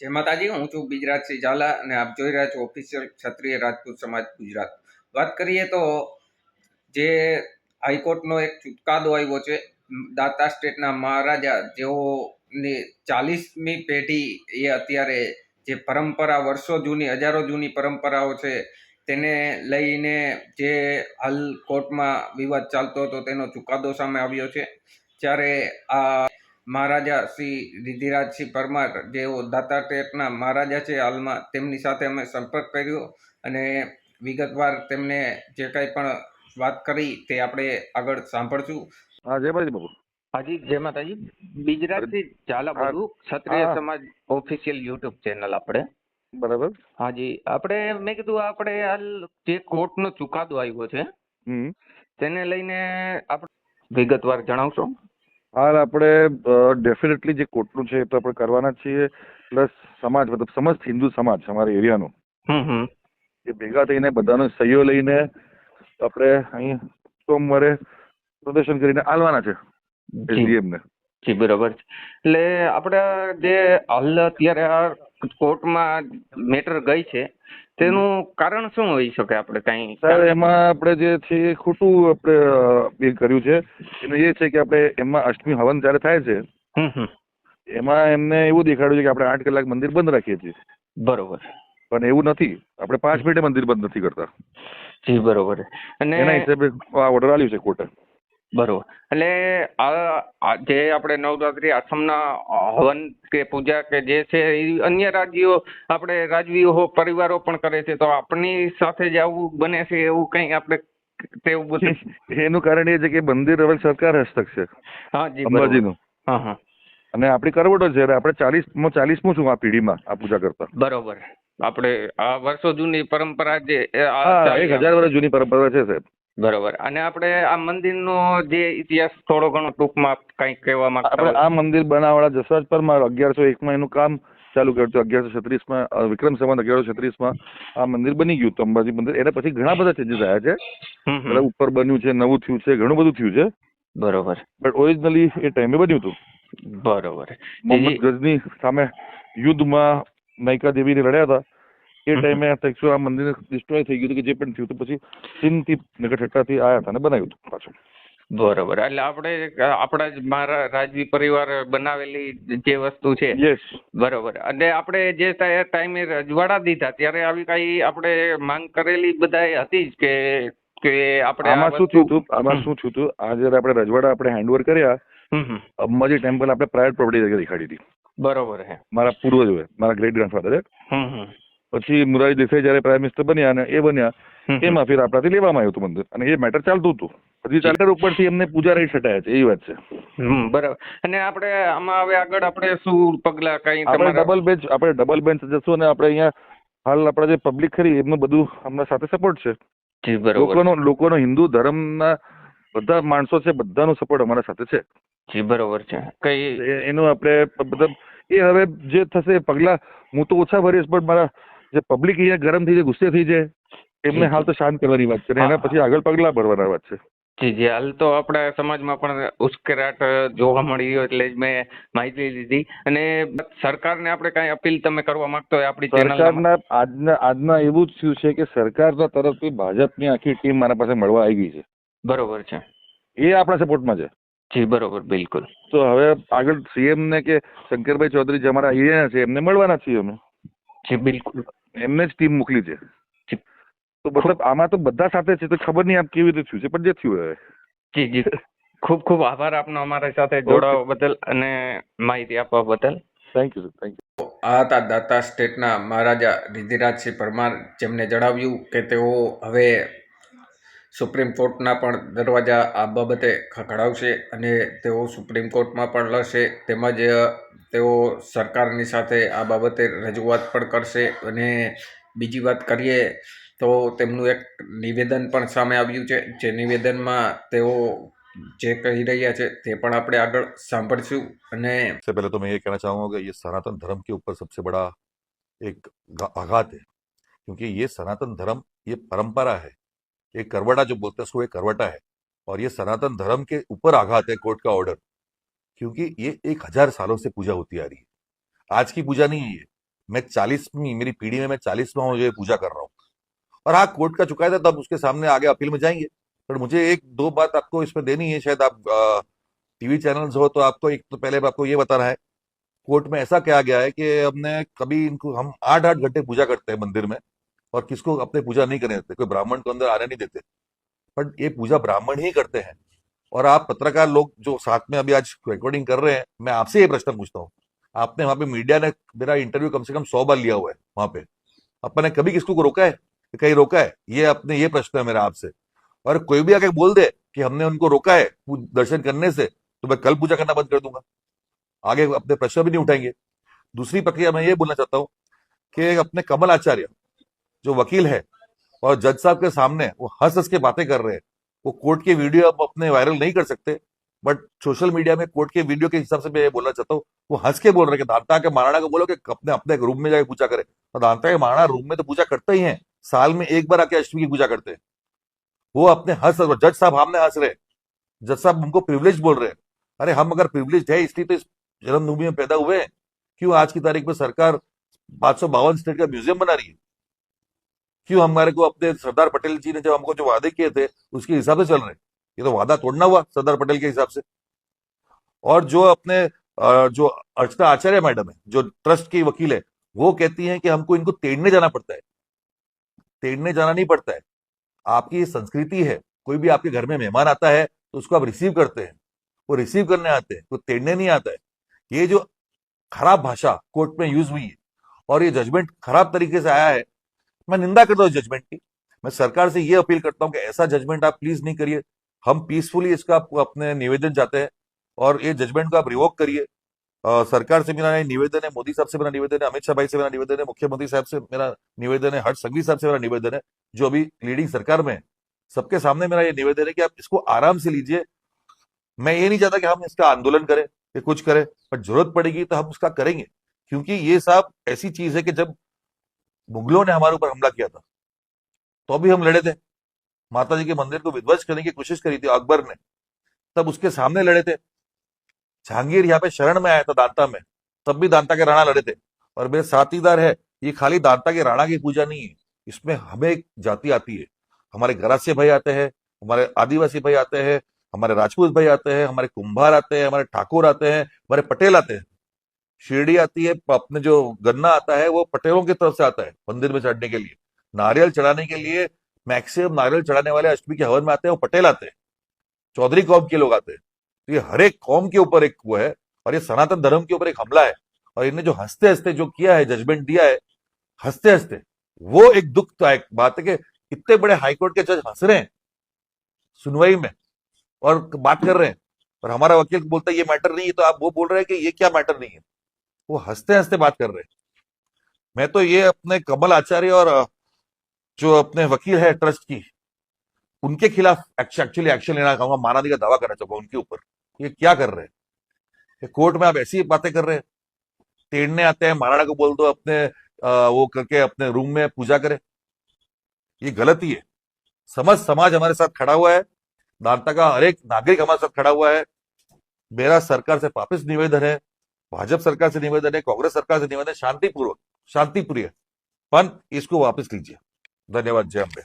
જય માતાજી, હું છું બીજરાજસિંહ ઝાલા અને આપ જોઈ રહ્યા છો ઓફિશિયલ ક્ષત્રિય રાજપૂત સમાજ ગુજરાત. વાત કરીએ તો જે હાઈકોર્ટનો એક ચુકાદો આવ્યો છે, દાતા સ્ટેટના મહારાજા જેઓની ચાલીસમી પેઢી એ અત્યારે જે પરંપરા વર્ષો જૂની, હજારો જૂની પરંપરાઓ છે, તેને લઈને જે હાલ કોર્ટમાં વિવાદ ચાલતો હતો, તેનો ચુકાદો સામે આવ્યો છે. જ્યારે આ મહારાજા શ્રી રિધિરાજસિંહ પરમાર જેઓ દાતા ટેટના મહારાજા છે હાલમાં તેમની સાથે અમે સંપર્ક કર્યો અને વિગતવાર તેમને જે કંઈ પણ વાત કરી તે આપણે આગળ સાંભળશું. હા જય માતાજી બાબુ હાજી જય માતાજી. બીજરાજથી ઝાલા. બોલું ક્ષત્રિય સમાજ ઓફિશિયલ યુટ્યુબ ચેનલ આપણે. બરાબર. હાજી આપણે મેં કીધું આપણે હાલ જે કોર્ટનો ચુકાદો આવ્યો છે હમ. તેને લઈને આપણે વિગતવાર જણાવશો? હાલ આપણે ડેફિનેટલી જે કોટલું છે એ તો આપણે કરવાના છીએ પ્લસ સમાજ મતલબ સમસ્ત હિન્દુ સમાજ અમારા એરિયાનો એ ભેગા થઈને બધાનો સહયોગ લઈને આપણે અહીં સોમવારે પ્રદર્શન કરીને આલવાના છે એસડીએમને. જી બરોબર છે. એટલે આપણે જે હાલ અત્યારે આ કોર્ટમાં મેટર ગઈ છે તેનું કારણ શું હોઈ શકે આપણે કઈ? સર એમાં આપણે જે છે એ ખોટું આપણે એ કર્યું છે. એનું એ છે કે આપણે એમાં અષ્ટમી હવન જ્યારે થાય છે હમ હમ. એમાં એમને એવું દેખાડ્યું છે કે આપણે આઠ કલાક મંદિર બંધ રાખીએ છીએ. બરોબર. પણ એવું નથી. આપણે પાંચ મિનિટે મંદિર બંધ નથી કરતા. જી બરોબર. અને એના હિસાબે આ ઓર્ડર આવ્યું છે કોર્ટે. બરોબર. એટલે આ જે આપણે નવરાત્રી આશ્રમના હવન કે પૂજા કે જે છે એ અન્ય રાજ્યો આપણે રાજવીઓ હો પરિવારો પણ કરે છે. તો આપણી સાથે જ આવું બને છે એવું કંઈ આપણે તેવું બધું એનું કારણ એ છે કે મંદિર હવે સરકાર હસ્તક છે. હા જી અંબાજીનું. હા હા. અને આપણી કરવટો છે. આપણે ચાલીસ ચાલીસમું છું આ પેઢીમાં આ પૂજા કરતા. બરોબર. આપણે આ વર્ષો જૂની પરંપરા જે એક હજાર વર્ષ જૂની પરંપરા છે સાહેબ. બરોબર. અને આપણે આ મંદિરનો જે ઇતિહાસ થોડો ઘણો ટૂંકમાં કંઈક કહેવા માંગતા આપણે આ મંદિર બનાવવાળા જસરાજ પરમાર અગિયારસો એકમાં એનું કામ ચાલુ કર્યું હતું. અગિયારસો છત્રીસમાં વિક્રમ સંવત અગિયારસો છત્રીસમાં આ મંદિર બની ગયું હતું અંબાજી મંદિર. એના પછી ઘણા બધા ચેન્જીસ આવ્યા છે. એટલે ઉપર બન્યું છે નવું થયું છે ઘણું બધું થયું છે. બરોબર. બટ ઓરિજિનલી એ ટાઈમે બન્યું હતું. બરોબર. મોહમ્મદ ગઝની સામે યુદ્ધમાં નાયકા દેવીને લડ્યા હતા. એ ટાઈમે આ મંદિર ડિસ્ટ્રોય થઈ ગયું હતું કે જે પણ થયું હતું પછી ચીનથી નગરઠટ્ટાથી આયા હતા ને બનાવ્યું હતું પાછું. બરોબર. એટલે આપણે આપણા જ મારા રાજવી પરિવાર બનાવેલી જે વસ્તુ છે. બરોબર. અને આપણે જે ટાઈમે રજવાડા દીધા ત્યારે આવી કઈ આપણે માંગ કરેલી બધા હતી જ કે કે આપણે આમાં શું થયું હતું? આમાં શું થયું હતું? આ જ્યારે આપણે રજવાડા આપણે હેન્ડઓવર કર્યા. અંબાજી ટેમ્પલ આપણે પ્રાઇવેટ પ્રોપર્ટી તરીકે દેખાડી હતી. બરોબર હે. મારા પૂર્વજોએ મારા ગ્રેટ ગ્રાન્ડફાધરે. પછી મુરારી દેસાઈ જયારે પ્રાઇમ મિનિસ્ટર બન્યા અને એ બન્યા. એમાં ફેર આપણાથી લેવામાં આવ્યું હતું મંદિર અને એ મેટર ચાલતું હતું. પછી ચાર્ટર ઉપરથી એમને પૂજા રહી છટાયા છે એ વાત છે. બરાબર. અને આપણે આમાં હવે આગળ આપણે શું પગલા કઈ આપણે ડબલ બેન્ચ આપણે ડબલ બેન્ચ જશું અને આપણે અહીંયા હાલ આપણે જે પબ્લિક ખરી એમનું બધું હમણાં સાથે સપોર્ટ છે. લોકોનો લોકોનો હિન્દુ ધર્મના બધા માણસો છે બધાનો સપોર્ટ અમારા સાથે છે. જી બરોબર છે. કઈ એનું આપણે મતલબ એ હવે જે થશે પગલા હું તો ઓછા ભરીશ પણ મારા જે પબ્લિક અહીંયા ગરમ થઈ જાય ગુસ્સે થઈ જાય એમને હાલ તો શાંત કરવાની વાત છે. એના પછી આગળ પગલા ભરવાના વાત છે. જી જી. હાલ તો આપણા સમાજમાં પણ ઉશ્કેરાટ જોવા મળી એટલે જ મેં માહિતી લીધી. અને સરકારને આપણે કાંઈ અપીલ તમે કરવા માંગતો હોય આપણી સરકારના આજના આજના એવું જ થયું છે કે સરકારના તરફથી ભાજપની આખી ટીમ મારા પાસે મળવા આવી ગઈ છે. બરોબર છે. એ આપણા સપોર્ટમાં છે. જી બરોબર. બિલકુલ. તો હવે આગળ સીએમ ને કે શંકરભાઈ ચૌધરી જે અમારા અહીંયા છે એમને મળવાના છીએ અમે. જી બિલકુલ. એમને જ ટીમ મોકલી છે. તો મતલબ આમાં તો બધા સાથે છે તો ખબર નહીં આમ કેવી રીતે થયું છે પણ જે થયું હવે. જી જી. ખૂબ ખૂબ આભાર આપનો અમારી સાથે જોડાવા બદલ અને માહિતી આપવા બદલ. થેન્ક યુ થેન્ક યુ આ હતા દાતા સ્ટેટના મહારાજા રિધિરાજસિંહ પરમાર જેમને જણાવ્યું કે તેઓ હવે સુપ્રીમ કોર્ટના પણ દરવાજા આ બાબતે ખખડાવશે અને તેઓ સુપ્રીમ કોર્ટમાં પણ લડશે. તેમજ તેઓ સરકારની સાથે આ બાબતે રજૂઆત પણ કરશે અને બીજી વાત કરીએ તો તેમનું એક નિવેદન પણ સામે આવ્યું છે જે નિવેદનમાં તેઓ જે કહી રહ્યા છે તે પણ આપણે આગળ સાંભળશું અને सबसे पहले तो मैं ये कहना चाहूंगा कि ये सनातन धर्म के ऊपर सबसे बड़ा एक घा- आघात है क्योंकि ये सनातन धर्म ये परंपरा है ये करवटा जो बोलते हैं उसको ये करवटा है और ये सनातन धर्म के ऊपर आघात है कोर्ट का ऑर्डर क्योंकि ये एक हज़ार सालों से पूजा होती आ रही है। आज की पूजा नहीं है ये। मैं चालीसवीं, मेरी पीढ़ी में मैं चालीसवा हूँ, ये पूजा कर रहा हूँ। और हाँ कोर्ट का चुका था, तब उसके सामने आगे अपील में जाएँगे। पर मुझे एक, दो बात आपको इसमें देनी है, शायद आप टीवी चैनल्स हो तो आपको एक तो पहले आपको ये बताना है। कोर्ट में ऐसा कहा गया है कि हमने कभी इनको, हम आठ आठ घंटे पूजा करते हैं मंदिर में और किसको अपने पूजा नहीं करने देते, कोई ब्राह्मण को अंदर आने नहीं देते। पर ये पूजा ब्राह्मण ही करते हैं। और आप पत्रकार लोग जो साथ में अभी आज रिकॉर्डिंग कर रहे हैं, मैं आपसे ये प्रश्न पूछता हूँ। आपने वहाँ पे मीडिया ने मेरा इंटरव्यू कम से कम सौ बार लिया हुआ है वहाँ पे। अपन ने कभी किसको को रोका है? कहीं रोका है? ये अपने, ये प्रश्न है मेरा आपसे। और कोई भी आके बोल दे कि हमने उनको रोका है दर्शन करने से तो मैं कल पूजा करना बंद कर दूँगा। आगे अपने प्रश्न भी नहीं उठाएँगे। दूसरी प्रक्रिया मैं ये बोलना चाहता हूँ कि अपने कमल आचार्य, जो वकील है, और जज साहब के सामने वो हंस हंस के बातें कर रहे हैं। वो कोर्ट के वीडियो अब अपने वायरल नहीं कर सकते बट सोशल मीडिया में कोर्ट के वीडियो के हिसाब से मैं ये बोलना चाहता हूँ, वो हंस के बोल रहे दांता के महाराणा को बोलो कि अपने अपने रूम में जाके पूजा करे। तो दांता के महाराणा रूम में तो पूजा करते ही है, साल में एक बार आके अष्टमी की पूजा करते हैं। वो अपने हंस जज साहब हमने हंस रहे जज साहब हमको प्रिवलेज बोल रहे हैं। अरे हम अगर प्रिवलेज है, इसलिए तो इस जन्मभूमि में पैदा हुए क्यों आज की तारीख में सरकार पाँच सौ बावन स्टेट का म्यूज़ियम बना रही है? क्यों हमारे को अपने सरदार पटेल जी ने जब हमको जो वादे किए थे, उसके हिसाब से चल रहे ये तो वादा तोड़ना हुआ सरदार पटेल के हिसाब से। और जो अपने जो अर्चना आचार्य मैडम है, जो ट्रस्ट की वकील है, वो कहती है कि हमको इनको तेड़ने जाना पड़ता है। तेड़ने जाना नहीं पड़ता है। आपकी संस्कृति है, कोई भी आपके घर में मेहमान आता है तो उसको आप रिसीव करते हैं। वो रिसीव करने आते हैं तो तेड़ने नहीं आता है। ये जो खराब भाषा कोर्ट में यूज़ हुई है, और ये जजमेंट खराब तरीके से आया है मैं निंदा करता हूँ जजमेंट की। मैं सरकार से ये अपील करता हूँ कि ऐसा जजमेंट आप प्लीज़ नहीं करिए। हम पीसफुली इसका अपने निवेदन चाहते हैं और ये जजमेंट को आप रिवोक करिए। सरकार से मेरा निवेदन है, मोदी साहब से मेरा निवेदन है, अमित शाह भाई से मेरा निवेदन है, मुख्यमंत्री साहब से मेरा निवेदन है, हर्ष संघवी साहब से मेरा निवेदन है, जो अभी लीडिंग सरकार में है। सबके सामने मेरा ये निवेदन है कि आप इसको आराम से लीजिए। मैं ये नहीं चाहता कि हम इसका आंदोलन करें, कि कुछ करें, पर ज़रूरत पड़ेगी तो हम उसका करेंगे। क्योंकि ये साहब ऐसी चीज़ है कि जब मुगलों ने हमारे ऊपर हमला किया था। तो भी हम लड़े थे। माता जी के मंदिर को विध्वंस करने की कोशिश करी थी अकबर ने। तब उसके सामने लड़े थे। जहांगीर यहाँ पे शरण में आया था दांता में। तब भी दांता के राणा लड़े थे। और मेरे साथीदार है, ये खाली दांता के राणा की पूजा नहीं है। इसमें हमें एक जाति आती है। हमारे गरास्य भाई आते हैं, हमारे आदिवासी भाई आते हैं, हमारे राजपूत भाई आते हैं, हमारे कुंभार आते हैं, हमारे ठाकुर आते हैं, हमारे पटेल आते हैं। शिरडी आती है अपने जो गन्ना आता है, वो पटेलों की तरफ़ से आता है, मंदिर में चढ़ने के लिए। नारियल चढ़ाने के लिए मैक्सिमम नारियल चढ़ाने वाले अष्टमी के हवन में आते हैं, वो पटेल आते हैं। चौधरी कौम के लोग आते हैं। तो ये हर एक कौम के ऊपर एक वो है, और ये सनातन धर्म के ऊपर एक हमला है। और इन्हें जो हँसते हँसते जो किया है जजमेंट दिया है हँसते हँसते वो एक दुख दुखदायक बात है कि इतने बड़े हाईकोर्ट के जज हंस रहे हैं, सुनवाई में, और बात कर रहे हैं। और हमारा वकील बोलता है, ये मैटर नहीं है। तो आप वो बोल रहे हैं कि ये क्या मैटर नहीं है? वो हँसते हँसते बात कर रहे हैं। मैं तो ये अपने कमल आचार्य और जो अपने वकील है ट्रस्ट की उनके खिलाफ एक्चुअली एक्शन लेना चाहूँगा मानहानि का दावा करना चाहूँगा उनके ऊपर। ये क्या कर रहे हैं? कोर्ट में आप ऐसी बातें कर रहे हैं। तेड़ने आते हैं महाराणा को बोल दो अपने अ, वो करके अपने रूम में पूजा करे। ये गलती है समझ समाज हमारे साथ खड़ा हुआ है। दांता का हर एक नागरिक हमारे साथ खड़ा हुआ है। मेरा सरकार से वापस निवेदन है भाजपा सरकार से निवेदन है कांग्रेस सरकार से निवेदन है शांतिपूर्वक शांतिप्रिय पण इसको वापस लीजिए धन्यवाद जय अम्बे